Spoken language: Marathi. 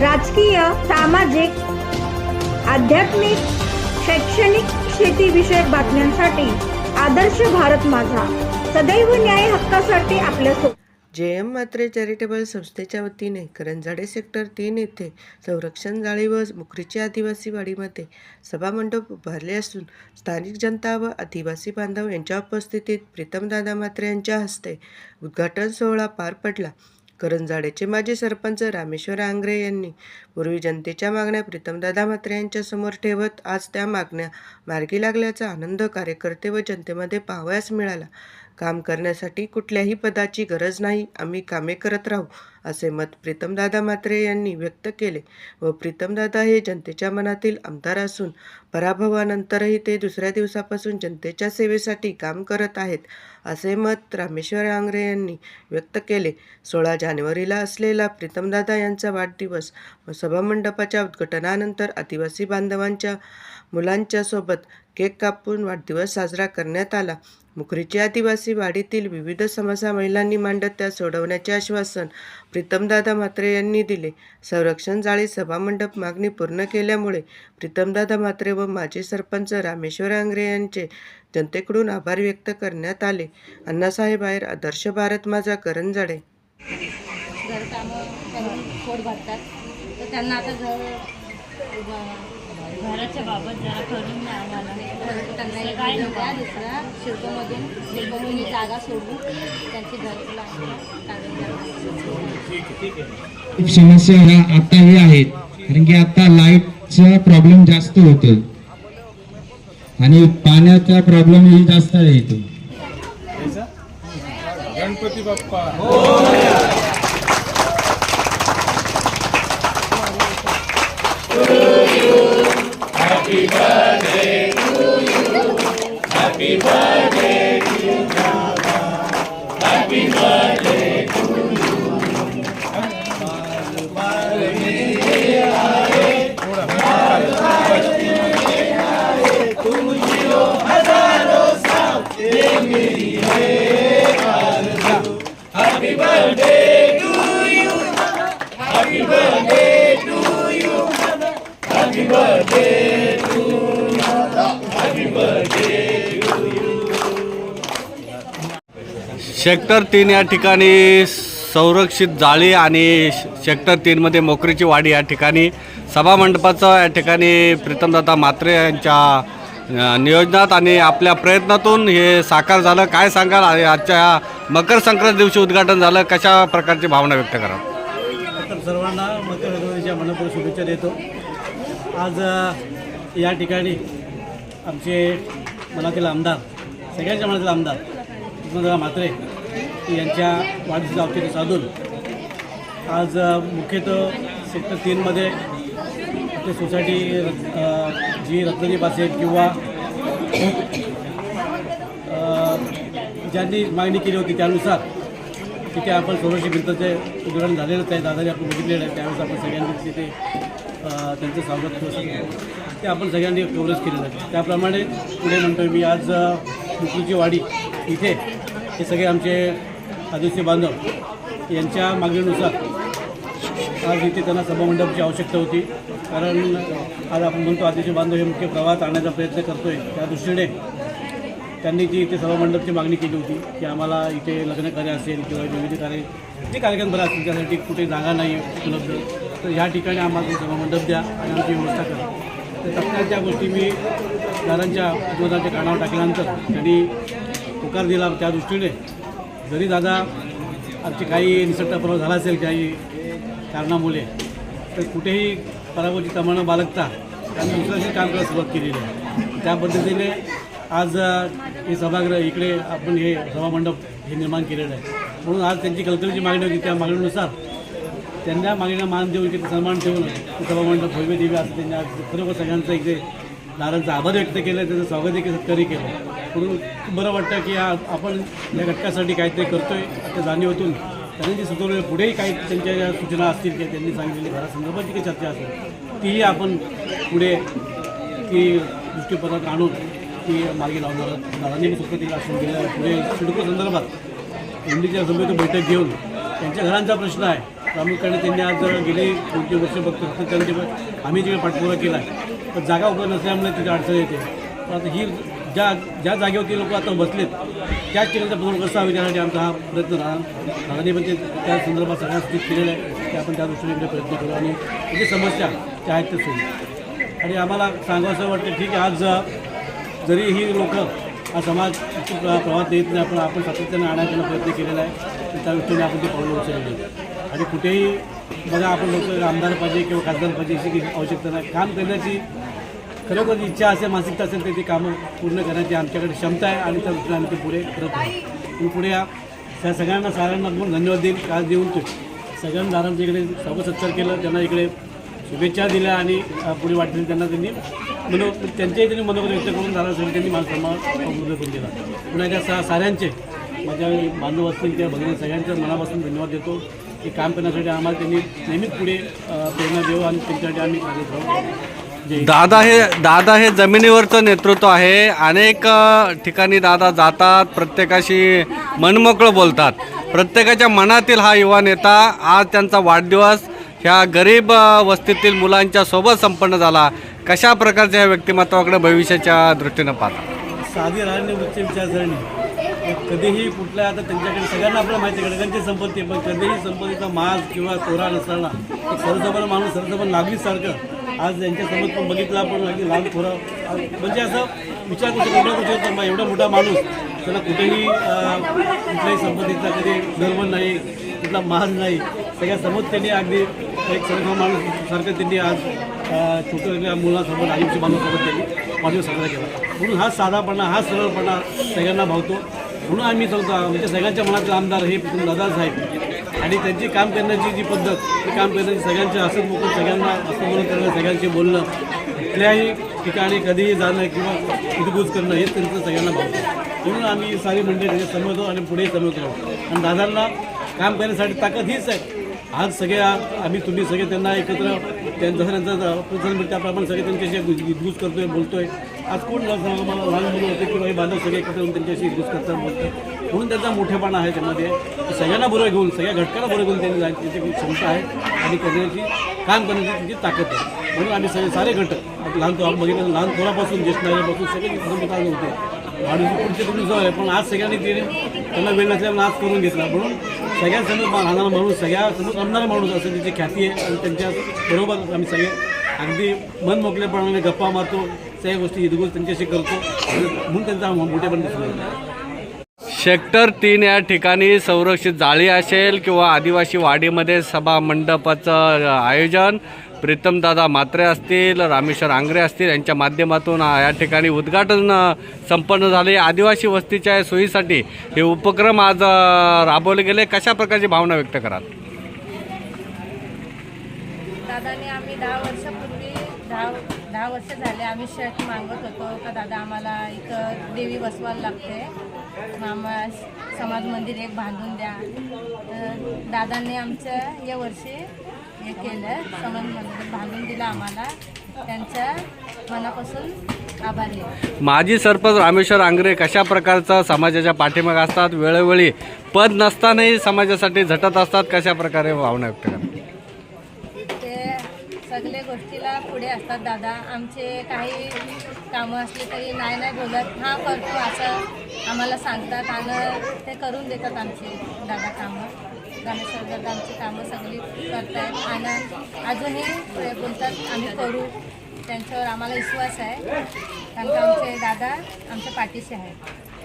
राजकीय सामाजिक आध्यात्मिक शैक्षणिक शेतीविषयक बातम्यांसाठी आदर्श भारत माझा. सदैव न्याय हक्कासाठी आपल्या जे एम मात्रे चॅरिटेबल संस्थेच्या वतीने करंजाडे सेक्टर तीन येथे संरक्षण जाळी व मुकरीची आदिवासी वाडीमध्ये सभामंडप उभारले असून स्थानिक जनता व आदिवासी बांधव यांच्या उपस्थितीत प्रीतमदादा मात्रे यांच्या हस्ते उद्घाटन सोहळा पार पडला. करंजाडेचे माजी सरपंच रामेश्वर आंग्रे यांनी पूर्वी जनतेच्या मागण्या प्रीतमदादा मात्रे यांच्या समोर ठेवत आज त्या मागण्या मार्गी लागल्याचा आनंद कार्यकर्ते व जनतेमध्ये पाहावयास मिळाला. काम करण्यासाठी कुठल्याही पदाची गरज नाही आम्ही कामे करत राहू असे मत प्रीतमदादा मात्रे यांनी व्यक्त केले. व प्रीतमदादा हे जनतेच्या मनातील आमदार असून पराभवानंतरही ते दुसऱ्या दिवसापासून जनतेच्या सेवेसाठी काम करत आहेत असे मत रामेश्वर आंग्रे यांनी व्यक्त केले. सोळा जानेवारीला असलेला प्रीतमदादा यांचा वाढदिवस व सभामंडपाच्या उद्घाटनानंतर आदिवासी बांधवांच्या मुलांच्या सोबत केक कापून वाढदिवस साजरा करण्यात आला. मुखरीचे आदिवासी वाडीतील विविध समस्या महिलांनी मांडत त्या सोडवण्याचे आश्वासन प्रीतमदादा मात्रे यांनी दिले. संरक्षण जाळी सभामंडप मागणी पूर्ण केल्यामुळे प्रीतमदादा मात्रे व माजी सरपंच रामेश्वर आंग्रे यांचे जनतेकडून आभार व्यक्त करण्यात आले. अण्णासाहेब आहेर आदर्श भारत माझा करंजाडे त्यांना आता घराच्या बाबत जरा करून द्या आम्हाला. घर त्यांना एक घर द्या दुसरा. शिल्पमधून शिल्पमधून ही जागा सोडून त्यांची घरकुला खूप समस्या ह्या आताही आहेत कारण की आता लाईटचा प्रॉब्लेम जास्त होतो आणि पाण्याचा प्रॉब्लेम ही जास्त येतो Ganpati Bappa. Happy birthday. Sector तीन या ठिकाणी संरक्षित जाळी आणि सेक्टर तीनमध्ये मोकरीची वाडी या ठिकाणी सभामंडपाचं या ठिकाणी प्रीतमदादा मात्रे यांच्या नियोजनात आणि आपल्या प्रयत्नातून हे साकार झालं. काय सांगाल? आणि आजच्या मकर संक्रांत दिवशी उद्घाटन झालं. कशा प्रकारची भावना व्यक्त करा तर सर्वांना मकर संक्रांतीच्या मनपूर्वक शुभेच्छा देतो. आज या ठिकाणी आमचे मनातील आमदार सगळ्यांच्या मनातील आमदार म्हात्रे यांच्या वाढदिवसाच्या औचित्य साधून आज मुख्यतः सेक्टर तीनमध्ये आपली सोसायटी जी रत्नदीप असेल किंवा ज्यांनी मागणी केली होती त्यानुसार तिथे आपण सोळाशे भिंतचे उद्घाटन झालेलंच आहे. दादाने आपण बघितलेलं आहे. त्यावेळेस आपण सगळ्यांनी तिथे त्यांचं स्वागत केलं ते आपण सगळ्यांनी कव्हरेज केलेलं आहे. त्याप्रमाणे पुढे म्हणतो मी आज अ, मुकुलची वाडी इथे हे सगळे आमचे आदिवासी बांधव यांच्या मागणीनुसार आज इथे त्यांना सभामंडपाची आवश्यकता होती. कारण आज आपण म्हणतो आदिवासी बांधव हे मुख्य प्रवाहात आणण्याचा प्रयत्न करतो आहे त्या दृष्टीने त्यांनी जी इथे सभामंडपची मागणी केली होती की आम्हाला इथे लग्न कार्य असेल किंवा विविध कार्य जे कार्यक्रम बरं असतील त्यासाठी कुठे जागा नाही उपलब्ध. तर ह्या ठिकाणी आम्हाला ते सभामंडप द्या आणि आमची व्यवस्था करा. तर तत्काळ त्या गोष्टी मी दादांच्या उद्योगाच्या कानावर टाकल्यानंतर त्यांनी होकार दिला त्या दृष्टीने. जरी दादा आमची काही निसटतापणा झाला असेल काही कारणामुळे तर कुठेही पराभूची तमानं बाळगता त्यांनी दुसऱ्याशी काम करायला सुरुवात केलेली आहे. त्या पद्धतीने आज हे सभागृह इकडे आपण हे सभामंडप हे निर्माण केलेलं आहे. म्हणून आज त्यांची कल्पनेची मागणी होती त्या मागणीनुसार त्यांना मागणीला मान देऊन किती सन्मान ठेवून सभामंडप भव्य देवी असं त्यांनी आज खरोखर सगळ्यांचं इथे दादांचा आभार व्यक्त केलं त्याचं स्वागत देखील सत्कारी केलं. म्हणून बरं वाटतं की आपण या घटकासाठी काहीतरी करतोय त्या जाणीवतून. त्यांनी जी सुचवलेलं पुढेही काही त्यांच्या ज्या सूचना असतील किंवा त्यांनी सांगितलेली घरासंदर्भाची काही चर्चा असेल तीही आपण पुढे ती दृष्टीपथात आणून ती मागे लावणार आहोत. दादांनी सुद्धा तिला आश्वासन दिलं पुढे सिडको संदर्भात एमडीच्या डीच्या बैठक घेऊन त्यांच्या घरांचा प्रश्न आहे. प्रामुख्याने त्यांनी आज जर गेले तीन वर्ष बघतो त्यांनी त्यांचे पण आम्ही तिकडे पाठपुरा केला आहे पण जागा उपलब्ध नसल्यामुळे तिथे अडचण येते. पण आता ही ज्या ज्या जागेवरती लोक आता बसलेत त्याच ठिकाणचा बदल कसा हवा त्यासाठी आमचा हा प्रयत्न राहणार दादाने पण ते त्या संदर्भात सगळ्या सूचित केलेलं आहे की आपण त्या दृष्टीने प्रयत्न करू आणि त्याची समस्या त्या आहेत त्या सोडू. आणि आम्हाला सांगावं असं वाटतं ठीक आहे आज जरी ही लोक हा समाज प्र- प्रवाहात येत नाही पण आपण सातत्याने आणायचा प्रयत्न केलेला आहे त्या दृष्टीने आपण ते पावलं उचलली आणि कुठेही बघा आपण लोक आमदार पाहिजे किंवा खासदार पाहिजे अशी आवश्यकता नाही. काम करण्याची खरोखर इच्छा असेल मानसिकता असेल तर ती कामं पूर्ण करण्याची आमच्याकडे क्षमता आहे आणि त्या दृष्टीने आम्ही ते पुढे करत आहोत मी पुढे या. त्या सगळ्यांना साऱ्यांना पण धन्यवाद देईल काल देऊन तो सगळ्यांना दारांच्या इकडे स्वागत केलं त्यांना इकडे शुभेच्छा दिल्या आणि पुढे वाटतील त्यांना त्यांनी मनो त्यांच्याही त्यांनी मनोगत व्यक्त करून दारासाठी त्यांनी माझा सन्मान करून दिला पुन्हा त्या सा साऱ्यांचे माझ्या बांधव असतील त्या भगिनी सगळ्यांच्या मनापासून धन्यवाद देतो. की काम करण्यासाठी आम्हाला त्यांनी नेहमीच पुढे प्रेरणा देऊ आणि त्यांच्यासाठी आम्ही कार्यरत राहू दादा हे दादा हे जमिनीवरचं नेतृत्व आहे. अनेक ठिकाणी दादा जातात प्रत्येकाशी मनमोकळं बोलतात. प्रत्येकाच्या मनातील हा युवा नेता आज त्यांचा वाढदिवस ह्या गरीब वस्तीतील मुलांच्या सोबत संपन्न झाला. कशा प्रकारच्या ह्या व्यक्तिमत्वाकडे भविष्याच्या दृष्टीनं पाहता? साधी राहणे उच्च विचारसरणी. कधीही कुठल्या आता त्यांच्याकडे सगळ्यांना आपल्याला माहिती आहे गडकांची संपत्ती आहे, पण कधीही संपत्तीचा माज किंवा तोरा नसताना एक सर्वसामान्य माणूस सर्वसामान्य नागरिकसारखं आज यांच्यासोबत पण बघितला पण अगदी लहान थोडं म्हणजे असं विचार करू शकतो करू शकतो मग एवढा मोठा माणूस त्याला कुठेही कुठल्याही संपत्तीचा कधी गर्व नाही कुठला मान नाही. सगळ्या समज त्यांनी अगदी एक सर्व माणूस सारखं त्यांनी आज छोट्या मुलासोबत आयुष्य माणूससोबत त्यांनी वाढदिवस साजरा केला. म्हणून हा साधापणा हा सरळपणा सगळ्यांना भावतो. म्हणून आम्ही सांगतो म्हणजे सगळ्यांच्या मनातले आमदार हे प्रथम साहेब आणि त्यांची काम करण्याची जी पद्धत ती काम करण्याची सगळ्यांचे हसत मुखत सगळ्यांना असं म्हणून करणं सगळ्यांशी बोलणं कुठल्याही ठिकाणी कधीही जाणं किंवा उद्गुज करणं हेच त्यांचं सगळ्यांना भावतं म्हणून आम्ही सारी मंडळी त्यांच्या समजतो आणि पुढे समजत. राहू आणि दादांना काम करण्यासाठी ताकद हीच आहे. आज सगळे आम्ही तुम्ही सगळे त्यांना एकत्र त्यांचं जसं त्यांचा प्रोत्साहन मिळतं त्याप्रमाणे सगळे त्यांच्याशी गुजगुज करतोय बोलतोय. आज कोण लहान मला लहान मुलं होते किंवा हे बांधव सगळे एकत्र येऊन त्यांच्याशी गुज करतात बोलतात. म्हणून त्यांचा मोठेपणा आहे त्यामध्ये. सगळ्यांना बरोबर घेऊन सगळ्या घटकाला बरोबर घेऊन त्यांनी त्यांची त्याची क्षमता आहे. आणि करण्याची काम करण्याची त्यांची ताकद आहे. म्हणून आम्ही सगळे सारे घटक आता लहान थोडा बघितलं लहान थोरापासून ज्येष्ठ नागरिकापासून सगळे समजून होते. आणि पुढचे तुम्ही जवळ आहे पण आज सगळ्यांनी ते त्यांना वेळ नसल्यामुळे आज करून घेतला. म्हणून सगळ्यांसमोर राहणारा माणूस सगळ्यासमोर रमणारा माणूस असं त्याची ख्याती आहे. आणि त्यांच्या बरोबर आम्ही सगळे अगदी मन मोकळेपणाने गप्पा मारतो सगळ्या गोष्टी इदगोज त्यांच्याशी करतो. म्हणून त्यांचा मोठेपण दिसून येतो. सेक्टर तीन या ठिकाणी संरक्षित जाळी असेल किंवा आदिवासी वाडीमध्ये सभा मंडपाचं आयोजन. प्रीतमदादा म्हात्रे असतील रामेश्वर आंग्रे असतील यांच्या माध्यमातून या ठिकाणी उद्घाटन संपन्न झाले. आदिवासी वस्तीच्या सोयीसाठी हे उपक्रम आज राबवले गेले. कशा प्रकारची भावना व्यक्त कराल? दादाने आम्ही दहा वर्षापूर्वी दहा दहा वर्ष झाले आम्ही शर्ट मागत होतो. का दादा आम्हाला इथं देवी बसवायला लागते. मग समाज मंदिर एक बांधून द्या. तर दादांनी आमचं या वर्षी हे केलं समाज मंदिर बांधून दिलं आम्हाला. त्यांच्या मनापासून आभारी आहे. माजी सरपंच रामेश्वर आंग्रे कशा प्रकारचा समाजाच्या पाठीमाग असतात? वेळोवेळी पद नसतानाही समाजासाठी झटत असतात कशा प्रकारे भावना व्यक्त करतात ते सगळे गोष्टीला पुढे असतात दादा. आमचे काही कामं असले तरी नाही नाही बोलत. हां करतो असं आम्हाला सांगतात आणि ते करून देतात आमचे दादा कामं. रामेश्वर दादा आमची कामं सगळी करतायत. आणि अजूनही बोलतात आम्ही करू. त्यांच्यावर आम्हाला विश्वास आहे. कारण का आमचे दादा आमच्या पाठीशी आहेत.